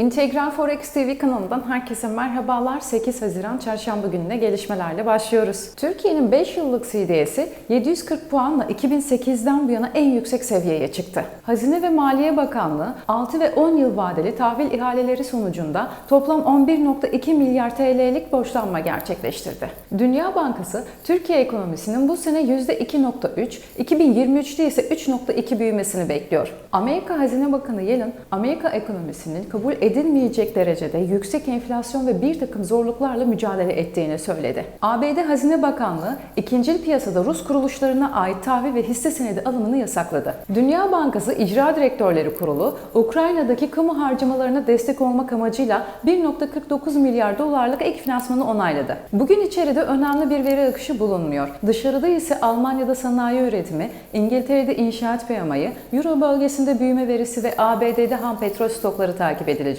İntegral Forex TV kanalından herkese merhabalar. 8 Haziran Çarşamba gününe gelişmelerle başlıyoruz. Türkiye'nin 5 yıllık CDS'i 740 puanla 2008'den bu yana en yüksek seviyeye çıktı. Hazine ve Maliye Bakanlığı 6 ve 10 yıl vadeli tahvil ihaleleri sonucunda toplam 11.2 milyar TL'lik borçlanma gerçekleştirdi. Dünya Bankası Türkiye ekonomisinin bu sene %2.3, 2023'te ise 3.2 büyümesini bekliyor. Amerika Hazine Bakanı Yellen, Amerika ekonomisinin kabul edilmeyecek derecede yüksek enflasyon ve bir takım zorluklarla mücadele ettiğini söyledi. ABD Hazine Bakanlığı ikincil piyasada Rus kuruluşlarına ait tahvil ve hisse senedi alımını yasakladı. Dünya Bankası İcra Direktörleri Kurulu, Ukrayna'daki kamu harcamalarına destek olmak amacıyla 1.49 milyar dolarlık ek finansmanı onayladı. Bugün içeride önemli bir veri akışı bulunmuyor. Dışarıda ise Almanya'da sanayi üretimi, İngiltere'de inşaat PMI'yi, Euro bölgesinde büyüme verisi ve ABD'de ham petrol stokları takip edilecek.